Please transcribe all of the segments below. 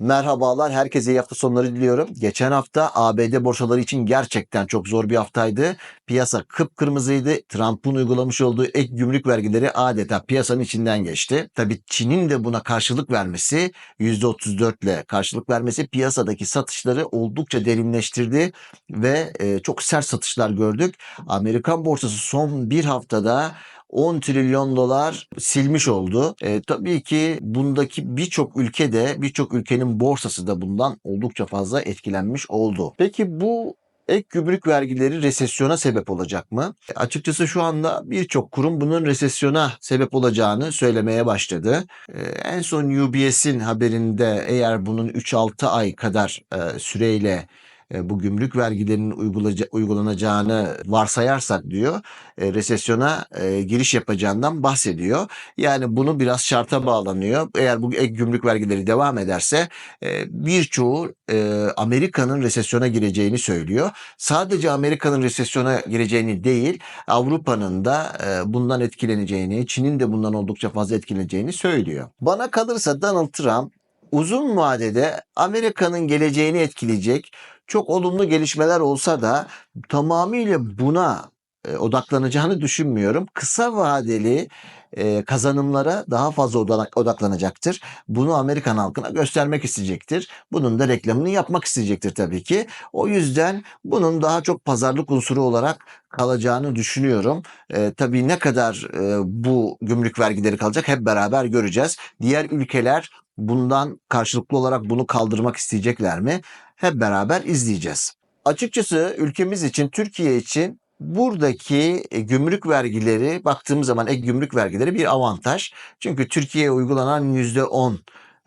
Merhabalar, herkese iyi hafta sonları diliyorum. Geçen hafta ABD borsaları için gerçekten çok zor bir haftaydı. Piyasa kıpkırmızıydı. Trump'ın uygulamış olduğu ek gümrük vergileri adeta piyasanın içinden geçti. Tabii Çin'in de buna karşılık vermesi, %34 ile karşılık vermesi piyasadaki satışları oldukça derinleştirdi ve e, çok sert satışlar gördük. Amerikan borsası son bir haftada 10 trilyon dolar silmiş oldu. E, tabii ki bundaki birçok ülkede birçok ülkenin borsası da bundan oldukça fazla etkilenmiş oldu. Peki bu ek gümrük vergileri resesyona sebep olacak mı? E, açıkçası şu anda birçok kurum bunun resesyona sebep olacağını söylemeye başladı. E, en son UBS'in haberinde eğer bunun 3-6 ay kadar e, süreyle bu gümrük vergilerinin uygulanacağını varsayarsak diyor e, resesyona e, giriş yapacağından bahsediyor. Yani bunu biraz şarta bağlanıyor. Eğer bu ek gümrük vergileri devam ederse e, birçoğu e, Amerika'nın resesyona gireceğini söylüyor. Sadece Amerika'nın resesyona gireceğini değil Avrupa'nın da e, bundan etkileneceğini, Çin'in de bundan oldukça fazla etkileneceğini söylüyor. Bana kalırsa Donald Trump uzun vadede Amerika'nın geleceğini etkileyecek çok olumlu gelişmeler olsa da tamamıyla buna e, odaklanacağını düşünmüyorum. Kısa vadeli e, kazanımlara daha fazla odanak- odaklanacaktır. Bunu Amerikan halkına göstermek isteyecektir. Bunun da reklamını yapmak isteyecektir tabii ki. O yüzden bunun daha çok pazarlık unsuru olarak kalacağını düşünüyorum. E, tabii ne kadar e, bu gümrük vergileri kalacak hep beraber göreceğiz. Diğer ülkeler bundan karşılıklı olarak bunu kaldırmak isteyecekler mi? Hep beraber izleyeceğiz. Açıkçası ülkemiz için, Türkiye için buradaki e, gümrük vergileri baktığımız zaman ek gümrük vergileri bir avantaj. Çünkü Türkiye'ye uygulanan %10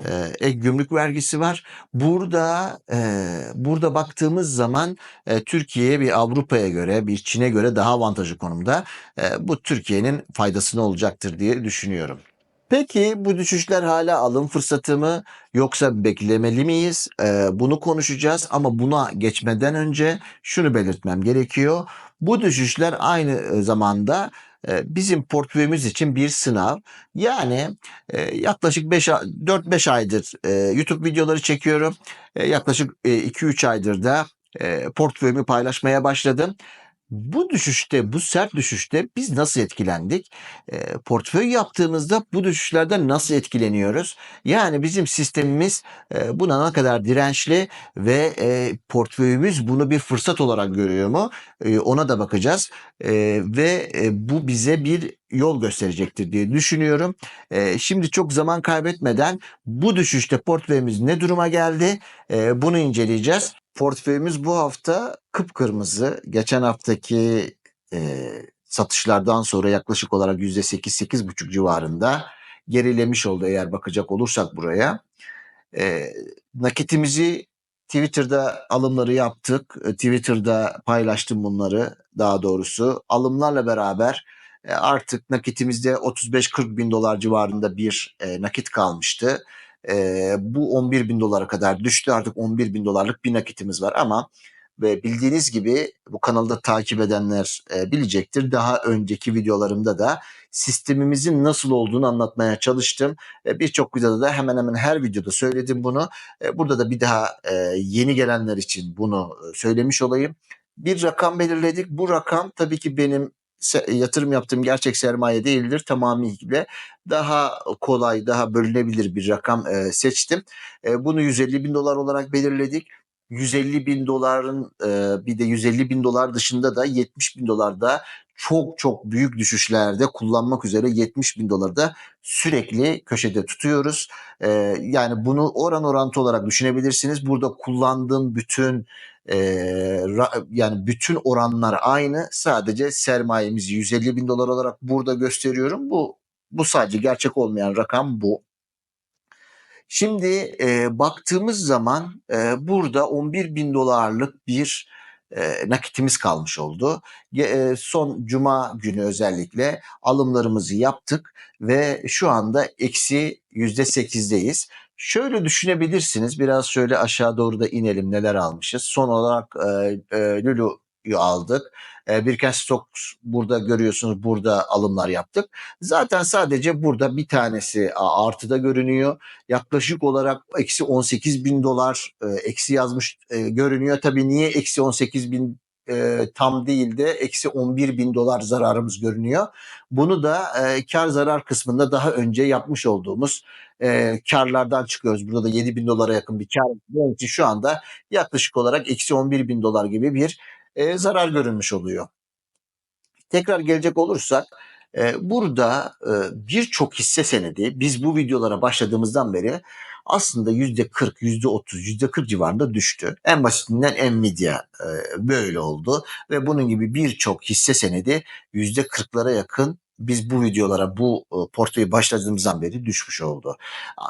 e, ek gümrük vergisi var. Burada e, burada baktığımız zaman e, Türkiye bir Avrupa'ya göre, bir Çin'e göre daha avantajlı konumda. E, bu Türkiye'nin faydasına olacaktır diye düşünüyorum. Peki bu düşüşler hala alım fırsatı mı yoksa beklemeli miyiz? Ee, bunu konuşacağız ama buna geçmeden önce şunu belirtmem gerekiyor. Bu düşüşler aynı zamanda bizim portföyümüz için bir sınav. Yani yaklaşık 5 4-5 aydır YouTube videoları çekiyorum. Yaklaşık e, 2-3 aydır da portföyümü paylaşmaya başladım. Bu düşüşte, bu sert düşüşte biz nasıl etkilendik? E, portföy yaptığımızda bu düşüşlerden nasıl etkileniyoruz? Yani bizim sistemimiz e, buna ne kadar dirençli ve e, portföyümüz bunu bir fırsat olarak görüyor mu? E, ona da bakacağız E, ve e, bu bize bir yol gösterecektir diye düşünüyorum. E, şimdi çok zaman kaybetmeden bu düşüşte portföyümüz ne duruma geldi? E, bunu inceleyeceğiz. Portföyümüz bu hafta kıpkırmızı. Geçen haftaki e, satışlardan sonra yaklaşık olarak %8-8,5 civarında gerilemiş oldu eğer bakacak olursak buraya. E, nakitimizi Twitter'da alımları yaptık. E, Twitter'da paylaştım bunları daha doğrusu. Alımlarla beraber e, artık nakitimizde 35-40 bin dolar civarında bir e, nakit kalmıştı. E, bu 11 bin dolara kadar düştü. Artık 11 bin dolarlık bir nakitimiz var ama ve bildiğiniz gibi bu kanalda takip edenler e, bilecektir. Daha önceki videolarımda da sistemimizin nasıl olduğunu anlatmaya çalıştım. E, Birçok videoda da hemen hemen her videoda söyledim bunu. E, Burada da bir daha e, yeni gelenler için bunu söylemiş olayım. Bir rakam belirledik. Bu rakam tabii ki benim yatırım yaptığım gerçek sermaye değildir. Tamamıyla daha kolay, daha bölünebilir bir rakam e, seçtim. E, Bunu 150 bin dolar olarak belirledik. 150 bin doların e, bir de 150 bin dolar dışında da 70 bin dolarda çok çok büyük düşüşlerde kullanmak üzere 70 bin dolarda sürekli köşede tutuyoruz. E, yani bunu oran orantı olarak düşünebilirsiniz. Burada kullandığım bütün e, ra- yani bütün oranlar aynı. Sadece sermayemizi 150 bin dolar olarak burada gösteriyorum. Bu bu sadece gerçek olmayan rakam bu. Şimdi e, baktığımız zaman e, burada 11 bin dolarlık bir nakitimiz kalmış oldu. Son cuma günü özellikle alımlarımızı yaptık ve şu anda eksi yüzde sekizdeyiz. Şöyle düşünebilirsiniz biraz şöyle aşağı doğru da inelim neler almışız. Son olarak e, e, Lulu aldık. E, Birken Stocks burada görüyorsunuz burada alımlar yaptık. Zaten sadece burada bir tanesi artıda görünüyor. Yaklaşık olarak eksi 18 bin dolar e, eksi yazmış e, görünüyor. Tabii niye eksi 18 bin e, tam değil de eksi 11 bin dolar zararımız görünüyor. Bunu da e, kar zarar kısmında daha önce yapmış olduğumuz e, karlardan çıkıyoruz. Burada da 7 bin dolara yakın bir kar. Bunun şu anda yaklaşık olarak eksi 11 bin dolar gibi bir e, zarar görünmüş oluyor. Tekrar gelecek olursak e, burada e, birçok hisse senedi biz bu videolara başladığımızdan beri aslında yüzde 40, yüzde 30, yüzde 40 civarında düştü. En basitinden Nvidia e, böyle oldu ve bunun gibi birçok hisse senedi yüzde 40'lara yakın biz bu videolara bu e, portföyü başladığımızdan beri düşmüş oldu.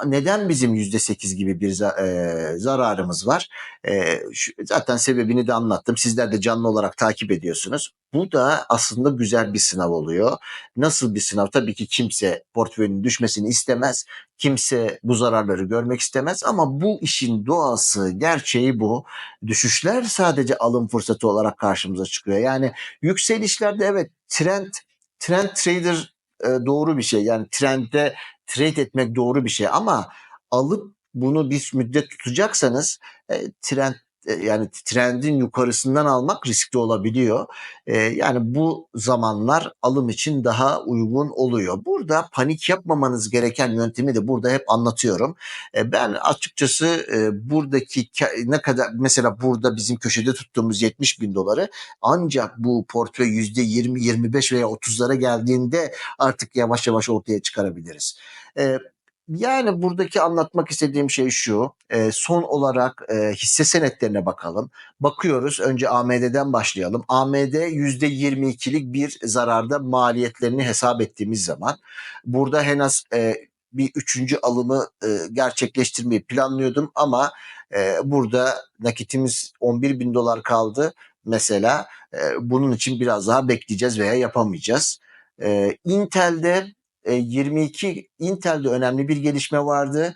Neden bizim yüzde sekiz gibi bir e, zararımız var? E, zaten sebebini de anlattım. Sizler de canlı olarak takip ediyorsunuz. Bu da aslında güzel bir sınav oluyor. Nasıl bir sınav? Tabii ki kimse portföyünün düşmesini istemez. Kimse bu zararları görmek istemez ama bu işin doğası, gerçeği bu. Düşüşler sadece alım fırsatı olarak karşımıza çıkıyor. Yani yükselişlerde evet trend trend trader e, doğru bir şey. Yani trendde trade etmek doğru bir şey ama alıp bunu bir müddet tutacaksanız e, trend yani trendin yukarısından almak riskli olabiliyor. E, yani bu zamanlar alım için daha uygun oluyor. Burada panik yapmamanız gereken yöntemi de burada hep anlatıyorum. E, ben açıkçası e, buradaki ne kadar mesela burada bizim köşede tuttuğumuz 70 bin doları ancak bu portföy yüzde 20, 25 veya 30'lara geldiğinde artık yavaş yavaş ortaya çıkarabiliriz. E, yani buradaki anlatmak istediğim şey şu. E, son olarak e, hisse senetlerine bakalım. Bakıyoruz. Önce AMD'den başlayalım. AMD %22'lik bir zararda maliyetlerini hesap ettiğimiz zaman burada en e, bir üçüncü alımı e, gerçekleştirmeyi planlıyordum ama e, burada nakitimiz 11 bin dolar kaldı mesela. E, bunun için biraz daha bekleyeceğiz veya yapamayacağız. E, Intel'de 22 Intel'de önemli bir gelişme vardı.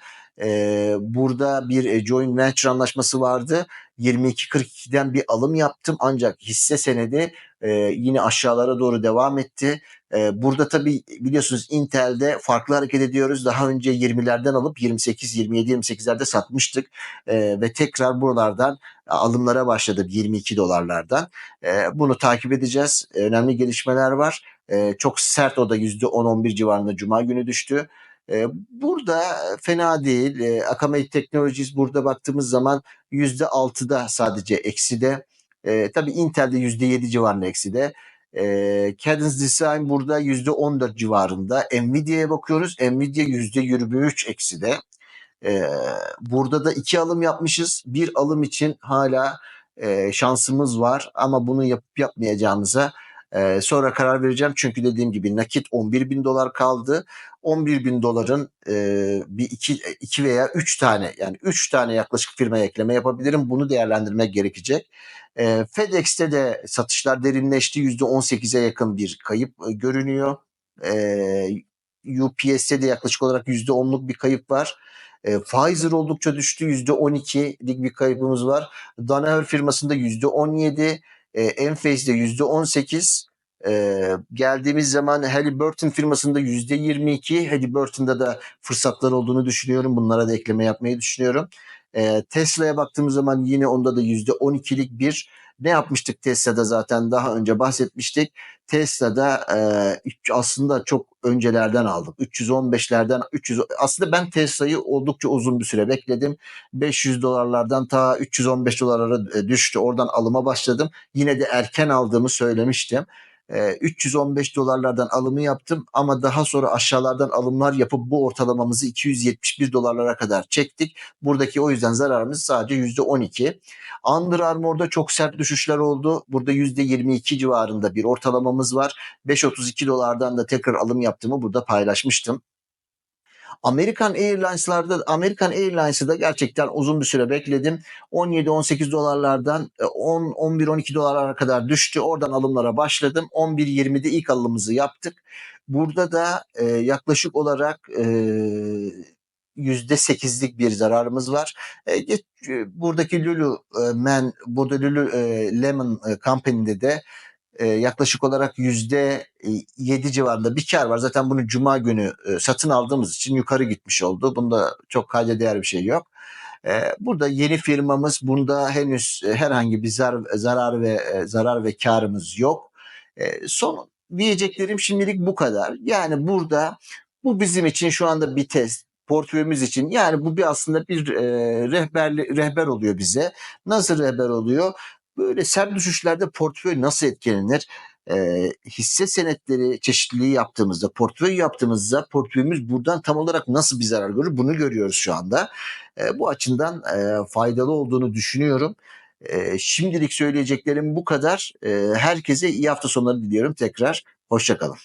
burada bir joint venture anlaşması vardı. 22.42'den bir alım yaptım ancak hisse senedi yine aşağılara doğru devam etti. burada tabii biliyorsunuz Intel'de farklı hareket ediyoruz. Daha önce 20'lerden alıp 28, 27, 28'lerde satmıştık ve tekrar buralardan alımlara başladı 22 dolarlardan. bunu takip edeceğiz. önemli gelişmeler var. E, çok sert o da %10-11 civarında Cuma günü düştü. Burada fena değil. E, Akamai Technologies burada baktığımız zaman %6'da sadece ekside. E, tabii Intel'de %7 civarında ekside. E, Cadence Design burada %14 civarında. Nvidia'ya bakıyoruz. Nvidia %23 ekside. E, burada da iki alım yapmışız. Bir alım için hala e, şansımız var ama bunu yapıp yapmayacağımıza ee, sonra karar vereceğim çünkü dediğim gibi nakit 11 bin dolar kaldı. 11 bin doların e, bir iki, iki veya üç tane yani üç tane yaklaşık firmaya ekleme yapabilirim. Bunu değerlendirmek gerekecek. E, FedEx'te de satışlar derinleşti. %18'e yakın bir kayıp e, görünüyor. E, UPS'te de yaklaşık olarak %10'luk bir kayıp var. E, Pfizer oldukça düştü. %12'lik bir kaybımız var. Danaher firmasında %17, e, Enphase'de %18 e, geldiğimiz zaman Halliburton firmasında %22 Halliburton'da da fırsatlar olduğunu düşünüyorum. Bunlara da ekleme yapmayı düşünüyorum. E, Tesla'ya baktığımız zaman yine onda da %12'lik bir ne yapmıştık Tesla'da zaten daha önce bahsetmiştik. Tesla'da e, aslında çok öncelerden aldık. 315'lerden 300 aslında ben Tesla'yı oldukça uzun bir süre bekledim. 500 dolarlardan ta 315 dolarlara e, düştü. Oradan alıma başladım. Yine de erken aldığımı söylemiştim. 315 dolarlardan alımı yaptım ama daha sonra aşağılardan alımlar yapıp bu ortalamamızı 271 dolarlara kadar çektik. Buradaki o yüzden zararımız sadece %12. Under Armour'da çok sert düşüşler oldu. Burada %22 civarında bir ortalamamız var. 5.32 dolardan da tekrar alım yaptığımı burada paylaşmıştım. American Airlines'larda American Airlines'ı da gerçekten uzun bir süre bekledim. 17-18 dolarlardan 10 11-12 dolarlara kadar düştü. Oradan alımlara başladım. 11-20'de ilk alımımızı yaptık. Burada da e, yaklaşık olarak e, %8'lik bir zararımız var. E, e, buradaki Lulu e, Men, burada Lulu e, Lemon e, Company'de de e, yaklaşık olarak yüzde yedi civarında bir kar var. Zaten bunu cuma günü e, satın aldığımız için yukarı gitmiş oldu. Bunda çok kayda değer bir şey yok. E, burada yeni firmamız bunda henüz e, herhangi bir zar, zarar ve e, zarar ve karımız yok. E, son diyeceklerim şimdilik bu kadar. Yani burada bu bizim için şu anda bir test portföyümüz için yani bu bir aslında bir e, rehberli, rehber oluyor bize. Nasıl rehber oluyor? Böyle sert düşüşlerde portföy nasıl etkilenir? Ee, hisse senetleri çeşitliliği yaptığımızda, portföy yaptığımızda portföyümüz buradan tam olarak nasıl bir zarar görür bunu görüyoruz şu anda. Ee, bu açıdan e, faydalı olduğunu düşünüyorum. Ee, şimdilik söyleyeceklerim bu kadar. Ee, herkese iyi hafta sonları diliyorum tekrar. Hoşçakalın.